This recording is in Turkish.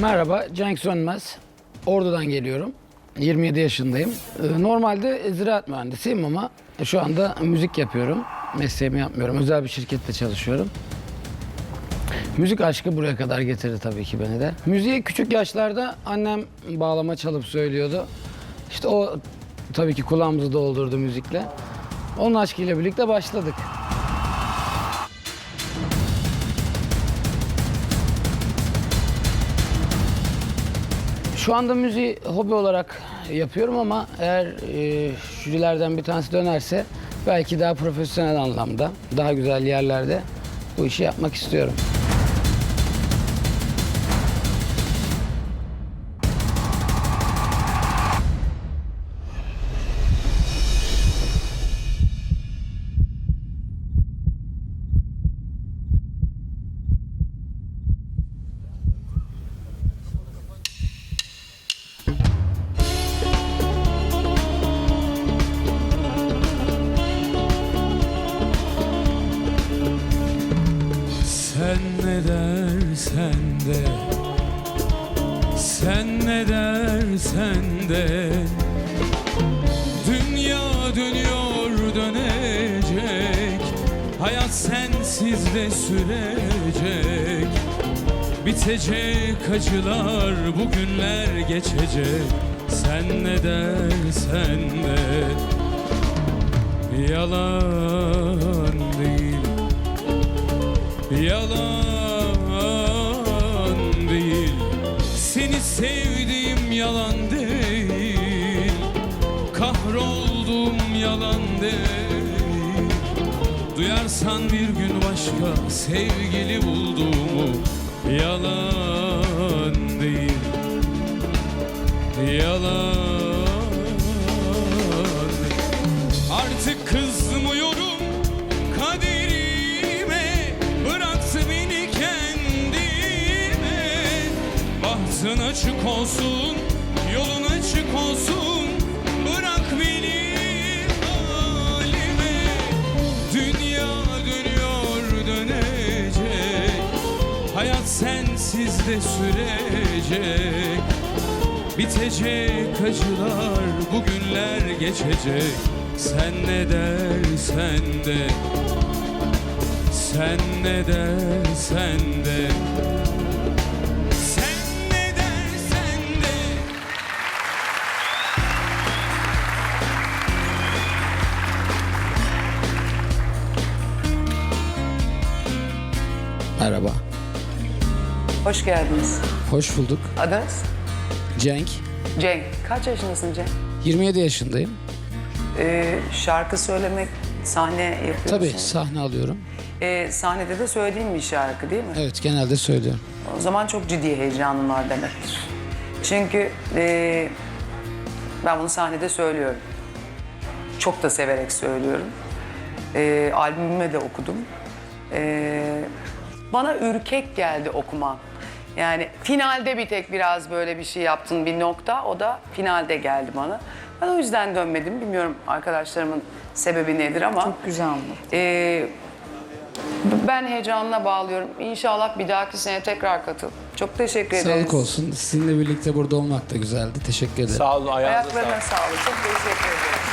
Merhaba, Cenk Sönmez. Ordu'dan geliyorum. 27 yaşındayım. Ee, Normalde ziraat mühendisiyim ama şu anda müzik yapıyorum. Mesleğimi yapmıyorum. Özel bir şirkette çalışıyorum. Müzik aşkı buraya kadar getirdi tabii ki beni de. Müziği küçük yaşlarda annem bağlama çalıp söylüyordu. İşte o tabii ki kulağımızı doldurdu müzikle. Onun aşkıyla birlikte başladık. Şu anda müziği hobi olarak yapıyorum ama eğer e, jürilerden bir tanesi dönerse belki daha profesyonel anlamda, daha güzel yerlerde bu işi yapmak istiyorum. De Sen ne dersen de. Dünya dönüyor dönecek. Hayat sensiz de sürecek. Bitecek acılar bugünler geçecek. Sen ne dersen de. Yalan değil. Yalan sevdiğim yalan değil Kahroldum yalan değil. Duyarsan bir gün başka sevgili bulduğumu Yalan değil. Yalan Artık kızmıyorum Bahtın açık olsun, yolun açık olsun. Bırak beni halime. Dünya dönüyor dönecek. Hayat sensiz de sürecek. Bitecek acılar, bugünler geçecek. Sen ne dersen de Sen ne dersen de Merhaba. Hoş geldiniz. Hoş bulduk. Adınız? Cenk. Cenk. Kaç yaşındasın Cenk? 27 yaşındayım. Ee, şarkı söylemek, sahne yapıyorsun. Tabii sahne alıyorum. Ee, sahnede de söylediğin bir şarkı değil mi? Evet genelde söylüyorum. O zaman çok ciddi heyecanın var demektir. Çünkü ee, ben bunu sahnede söylüyorum. Çok da severek söylüyorum. Ee, albümüme de okudum. Ee, bana ürkek geldi okuman. Yani finalde bir tek biraz böyle bir şey yaptın bir nokta. O da finalde geldi bana. Ben o yüzden dönmedim. Bilmiyorum arkadaşlarımın sebebi nedir ama. Çok güzel oldu. Ee, ben heyecanla bağlıyorum. İnşallah bir dahaki sene tekrar katıl. Çok teşekkür ederiz. Sağlık olsun. Sizinle birlikte burada olmak da güzeldi. Teşekkür ederim. Sağ olun ayağınıza sağlık. Ayaklarına sağlık. Çok teşekkür ederiz.